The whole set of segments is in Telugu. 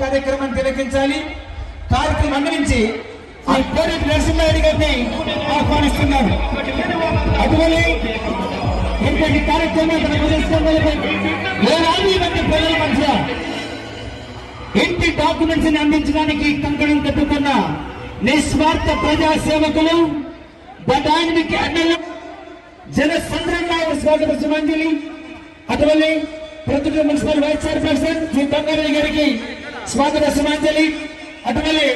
కార్యక్రమాన్ని తిలకించాలి. కార్యక్రమం అందించి శ్రీ కోరెటి నరసింహారెడ్డి గారిని ఆహ్వానిస్తున్నారు అటువంటి ఇంతటి కార్యక్రమం వేలాది మంది ప్రజల మధ్య ఇంటి డాక్యుమెంట్స్ని అందించడానికి కంకణం కట్టుకున్న నిస్వార్థ ప్రజా సేవకులు ద డైనమిక్ ఎమ్మెల్యే జన సంద్రంగా స్వాగత సుమంజలి అటువంటి ప్రతిభ municipal vice chairperson Shri Bangareddy గారికి స్వాగత సుమాంజలి. అటువలే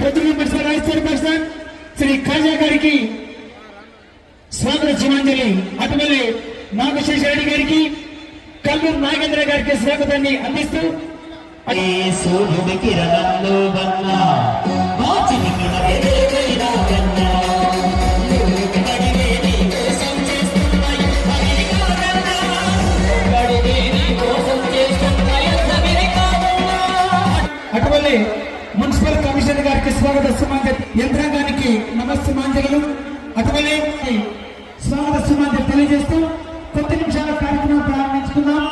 ప్రతిభ రాజస్థాన్ పర్సన్ శ్రీ ఖాజా గారికి స్వాగత సుమాంజలి. అటువంటి నాగశేషరెడ్డి గారికి కల్లూరు నాగేంద్ర గారికి స్వాగతాన్ని అందిస్తూ సూర్యుడి కిరణంలో సమాజ యంత్రాంగానికి నమస్సుమాంజలు. అటువలే స్వాగత సుమాంజలి తెలియజేస్తూ కొద్ది నిమిషాల కార్యక్రమం ప్రారంభించుకుందాం.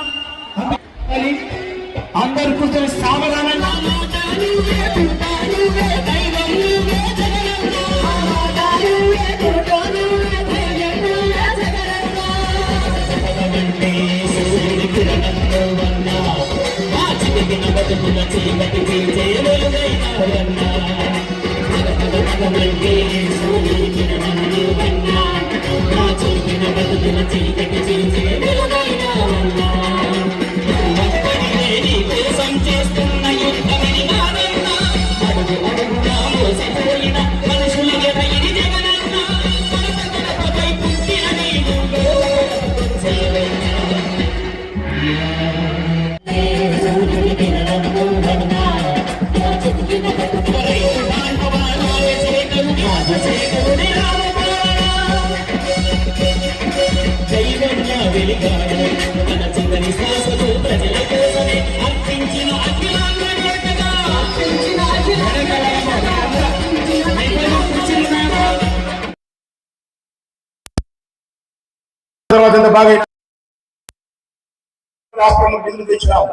అందరూ- కూర్చొని సావధానంగా ఆరాధాలువే పుట్టాలువే రాష్ట్రంలో నిధులు తెచ్చినాం.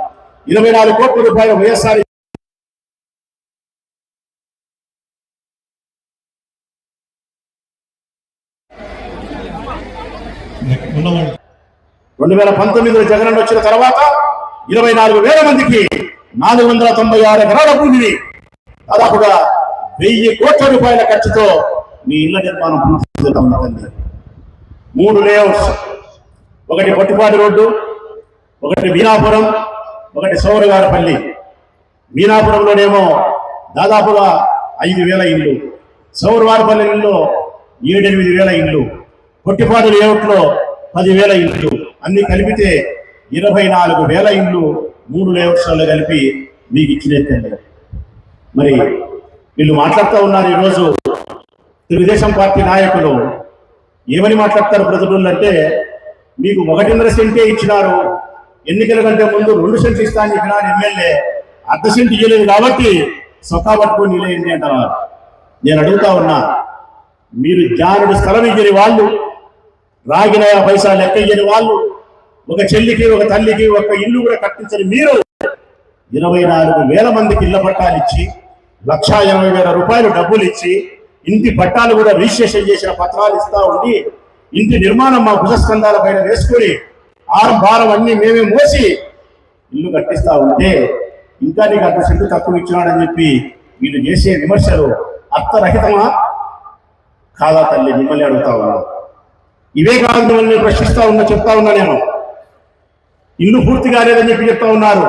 ఇరవై నాలుగు కోట్ల రూపాయల వైఎస్ఆర్ రెండు వేల పంతొమ్మిదిలో జగన్ వచ్చిన తర్వాత ఇరవై నాలుగు వేల మందికి నాలుగు వందల తొంభై ఆరు ఎకరాల భూమిని దాదాపుగా వెయ్యి కోట్ల రూపాయల ఖర్చుతో మీ ఇళ్ళ నిర్మాణం పూర్తి మూడు లేఅవుట్స్ ఒకటి పొట్టిపాటి రోడ్డు ఒకటి మీనాపురం ఒకటి సౌరగారపల్లి మీనాపురంలోనేమో దాదాపుగా ఐదు వేల ఇల్లు సౌరవారపల్లిలో ఏడెనిమిది వేల ఇళ్ళు పొట్టిపాడు లేఅవుట్లో పదివేల ఇళ్ళు అన్ని కలిపితే ఇరవై నాలుగు వేల ఇళ్ళు మూడు లేఅవుట్స్లో కలిపి మీకు ఇచ్చినట్టండి మరి వీళ్ళు మాట్లాడుతూ ఉన్నారు ఈరోజు. తెలుగుదేశం పార్టీ నాయకులు ఏమని మాట్లాడతారు ప్రజలు అంటే మీకు ఒకటిన్నర సెంటే ఇచ్చినారు. ఎన్నికల కంటే ముందు రెండు సెంట్లు ఇస్తాను అని ఎమ్మెల్యే అర్ధ సెంట్ ఇవ్వలేదు కాబట్టి సొక్కా పట్టుకొని నిలయండి అంటారు నేను అడుగుతా ఉన్నా మీరు జానుడు స్థలం ఇయ్యని వాళ్ళు రాగిన పైసా లెక్క ఇయ్యని వాళ్ళు ఒక చెల్లికి ఒక తల్లికి ఒక ఇల్లు కూడా కట్టించని మీరు ఇరవై నాలుగు వేల మందికి ఇళ్ళ పట్టాలు ఇచ్చి లక్షా ఎనభై వేల రూపాయలు డబ్బులు ఇచ్చి ఇంటి పట్టాలు కూడా రిజిస్ట్రేషన్ చేసిన పత్రాలు ఇస్తా ఉండి ఇంటి నిర్మాణం మా భుజస్కంధాల పైన వేసుకొని ఆరం భారం అన్ని మేమే మోసి ఇల్లు కట్టిస్తా ఉంటే ఇంకా నీకు అంత సెంటు తక్కువ ఇచ్చినాడని చెప్పి వీళ్ళు చేసే విమర్శలు అర్థరహితమా? కాదా తల్లి? మిమ్మల్ని అడుగుతా ఉన్నా. ఇవే కాదు మిమ్మల్ని ప్రశ్నిస్తా ఉన్నా చెప్తా ఉన్నా నేను. ఇల్లు పూర్తి కాలేదని చెప్పి చెప్తా ఉన్నారు.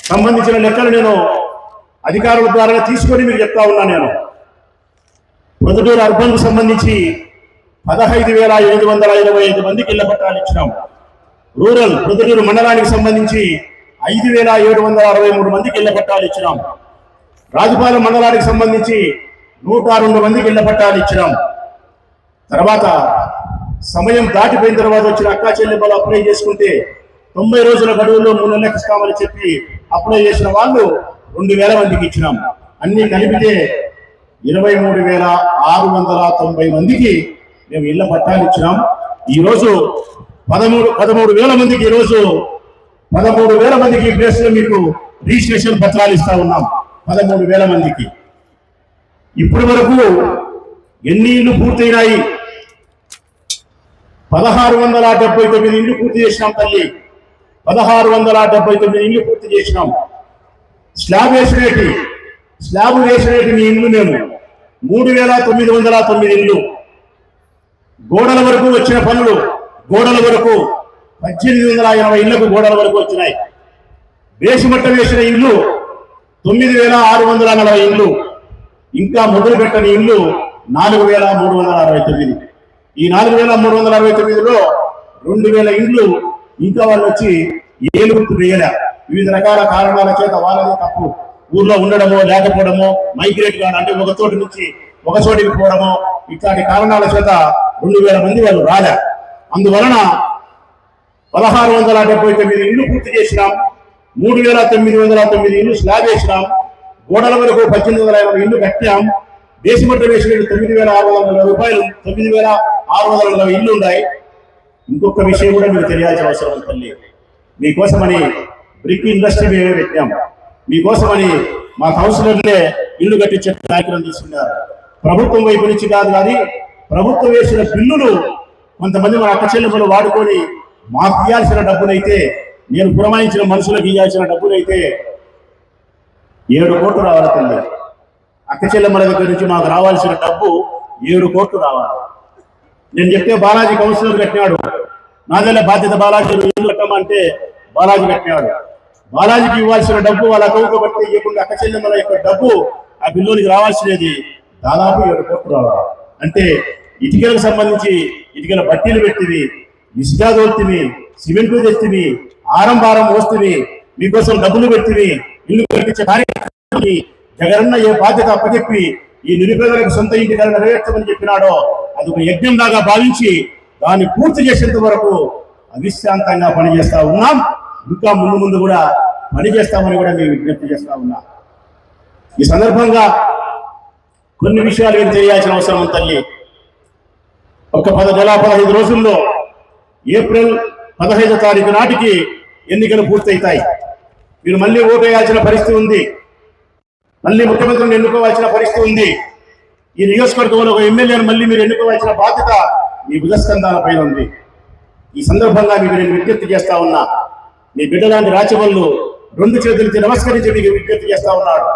సంబంధించిన లెక్కలు నేను అధికారుల ద్వారా తీసుకొని మీకు చెప్తా ఉన్నా నేను. ప్రొద్దుటూరు అర్బన్కు సంబంధించి పదహైదు వేల ఎనిమిది వందల ఇరవై ఐదు మందికి ఇళ్ళ పట్టాలు ఇచ్చినాం. రూరల్ ప్రొద్దుటూరు మండలానికి సంబంధించి ఐదు వేల ఏడు వందల అరవై మూడు మందికి ఇళ్ళ పట్టాలు ఇచ్చినాం. రాజుపాలెం మండలానికి సంబంధించి నూట రెండు మందికి ఇళ్ళ పట్టాలు ఇచ్చినాం. తర్వాత సమయం దాటిపోయిన తర్వాత వచ్చిన అక్కా చెల్లెమ్మలు అప్లై చేసుకుంటే తొంభై రోజుల గడువులో మూడు నెలలకు ఇస్తామని చెప్పి అప్లై చేసిన వాళ్ళు రెండు వేల మందికి ఇచ్చినాం. అన్ని కలిపితే ఇరవై మూడు వేల ఆరు వందల తొంభై మందికి మేము ఇళ్ళ పట్టాలు ఇచ్చినాం. ఈరోజు పదమూడు పదమూడు వేల మందికి ఈరోజు పదమూడు వేల మందికి ప్లేస్లో ప్లేస్ మీకు రిజిస్ట్రేషన్ పత్రాలు ఇస్తా ఉన్నాం. పదమూడు వేల మందికి. ఇప్పటి వరకు ఎన్ని ఇళ్ళు పూర్తయినాయి? పదహారు వందల డెబ్బై తొమ్మిది ఇళ్ళు పూర్తి చేసినాం తల్లి. పదహారు వందల డెబ్బై తొమ్మిది ఇళ్ళు పూర్తి చేసినాం. స్లాబ్ వేసినట్టు స్లాబ్ వేసినట్టు మీ ఇల్లు మేము? మూడు వేల తొమ్మిది వందల తొమ్మిది ఇల్లు గోడల వరకు వచ్చిన పనులు గోడల వరకు పద్దెనిమిది వందల ఎనభై ఇళ్ళకు గోడల వరకు వచ్చినాయి. వేసిమట్ట వేసిన ఇల్లు తొమ్మిది వేల ఆరు వందల నలభై ఇల్లు. ఇంకా మొదలు పెట్టని ఇల్లు నాలుగు వేల మూడు వందల అరవై తొమ్మిది. ఈ నాలుగు వేల మూడు వందల అరవై తొమ్మిదిలో రెండు వేల ఇండ్లు ఇంకా వాళ్ళు వచ్చి ఏలు వేయలే. వివిధ రకాల కారణాల చేత వాళ్ళదే తప్పు. ఊర్లో ఉండడమో లేకపోవడమో మైగ్రేట్ కావడం అంటే ఒక చోటు నుంచి ఒక చోటికి పోవడమో ఇట్లాంటి కారణాల చేత రెండు వేల మంది వాళ్ళు రాలే. అందువలన పదహారు వందల డెబ్బై తొమ్మిది ఇల్లు పూర్తి చేసినాం. మూడు వేల తొమ్మిది వందల తొమ్మిది ఇల్లు స్లాబ్ వేసినాం. గోడల వరకు పద్దెనిమిది వందల యాభై ఇల్లు కట్టినాం. దేశమట్ట వేసిన తొమ్మిది వేల ఆరు వందల రూపాయలు తొమ్మిది వేల ఆరు వందల నలభై ఇల్లు ఉన్నాయి. ఇంకొక విషయం కూడా మీకు తెలియాల్సిన అవసరం ఉంది తల్లి. మీకోసమని బ్రిక్ ఇండస్ట్రీ మేమే పెట్టాం మీకోసమని మా కౌన్సిలర్లే ఇల్లు కట్టించే కార్యక్రమం తీసుకున్నారు. ప్రభుత్వం వైపు నుంచి కాదు కానీ ప్రభుత్వం వేసిన బిల్లులు కొంతమంది మన అక్క వాడుకొని మాకు ఇవ్వాల్సిన డబ్బులైతే నేను పురమాయించిన మనుషులకు ఇవ్వాల్సిన డబ్బులైతే ఏడు కోట్లు రావాలి తల్లి అక్క చెల్లెమ్మల దగ్గర నుంచి మాకు రావాల్సిన డబ్బు ఏడు కోట్లు రావాలి. నేను చెప్తే బాలాజీ కౌన్సిలర్ కట్టినాడు. నాదల్ల బాధ్యత బాలాజీ నువ్వు ఇల్లు కట్టమంటే బాలాజీ కట్టినాడు. బాలాజీకి ఇవ్వాల్సిన డబ్బు వాళ్ళ అకౌంట్లో పడితే ఇవ్వకుండా అక్క చెల్లెమ్మల యొక్క డబ్బు ఆ బిల్లునికి రావాల్సినది దాదాపు ఏడు కోట్లు రావాలి. అంటే ఇటుకలకు సంబంధించి ఇటుకల బట్టీలు పెట్టివి ఇసుక దోల్తివి సిమెంట్ తెచ్చివి ఆరం భారం మోస్తువి మీకోసం డబ్బులు పెట్టివి ఇల్లు కట్టించే కార్యక్రమాన్ని జగనన్న ఏ బాధ్యత అప్పచెప్పి ఈ నిరుపేదలకు సొంత ఇంటి కళ నెరవేర్చమని చెప్పినాడో అది ఒక యజ్ఞం లాగా భావించి దాన్ని పూర్తి చేసేంత వరకు అవిశ్రాంతంగా పనిచేస్తా ఉన్నాం. ఇంకా ముందు ముందు కూడా పనిచేస్తామని కూడా మేము విజ్ఞప్తి చేస్తా ఉన్నాం. ఈ సందర్భంగా కొన్ని విషయాలు ఏం తెలియాల్సిన అవసరం ఉంది తల్లి. ఒక పద నెల పదహైదు రోజుల్లో ఏప్రిల్ పదహైదు తారీఖు నాటికి ఎన్నికలు పూర్తయితాయి. మీరు మళ్ళీ ఓటు వేయాల్సిన పరిస్థితి ఉంది. మళ్ళీ ముఖ్యమంత్రిని ఎన్నుకోవాల్సిన పరిస్థితి ఉంది. ఈ నియోజకవర్గంలో ఒక ఎమ్మెల్యేను మళ్ళీ మీరు ఎన్నుకోవాల్సిన బాధ్యత మీ భుజస్కంధాల పైన ఉంది. ఈ సందర్భంగా మీకు నేను విజ్ఞప్తి చేస్తా ఉన్నా. మీ బిడ్డలాంటి రాచవల్లు రెండు చేతులకి నమస్కరించి మీకు విజ్ఞప్తి చేస్తా ఉన్నాడు.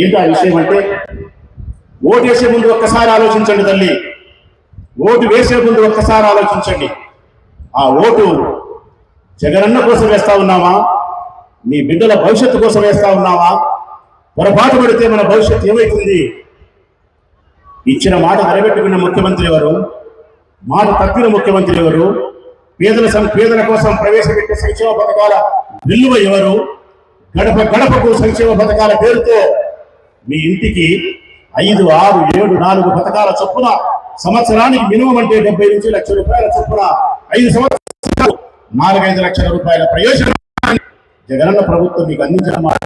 ఏంటి ఆ విషయం అంటే ఓటు వేసే ముందు ఒక్కసారి ఆలోచించండి తల్లి. ఓటు వేసే ముందు ఒక్కసారి ఆలోచించండి. ఆ ఓటు జగనన్న కోసం వేస్తా ఉన్నామా మీ బిడ్డల భవిష్యత్తు కోసం వేస్తా ఉన్నామా పొరపాటు పడితే మన భవిష్యత్తు ఏమైతుంది? ఇచ్చిన మాట అరబెట్టుకున్న ముఖ్యమంత్రి ఎవరు? మాట తప్పిన ముఖ్యమంత్రి ఎవరు? పేదల సం- పేదల కోసం ప్రవేశపెట్టే సంక్షేమ పథకాల విలువ ఎవరు? గడప గడపకు సంక్షేమ పథకాల పేరుతో మీ ఇంటికి ఐదు ఆరు ఏడు నాలుగు పథకాల చొప్పున సంవత్సరానికి మినిమం అంటే డెబ్బై నుంచి లక్ష రూపాయల చొప్పున ఐదు సంవత్సరాలు నాలుగైదు లక్షల రూపాయల ప్రయోజనాన్ని జగనన్న ప్రభుత్వం మీకు అందించిన మాట.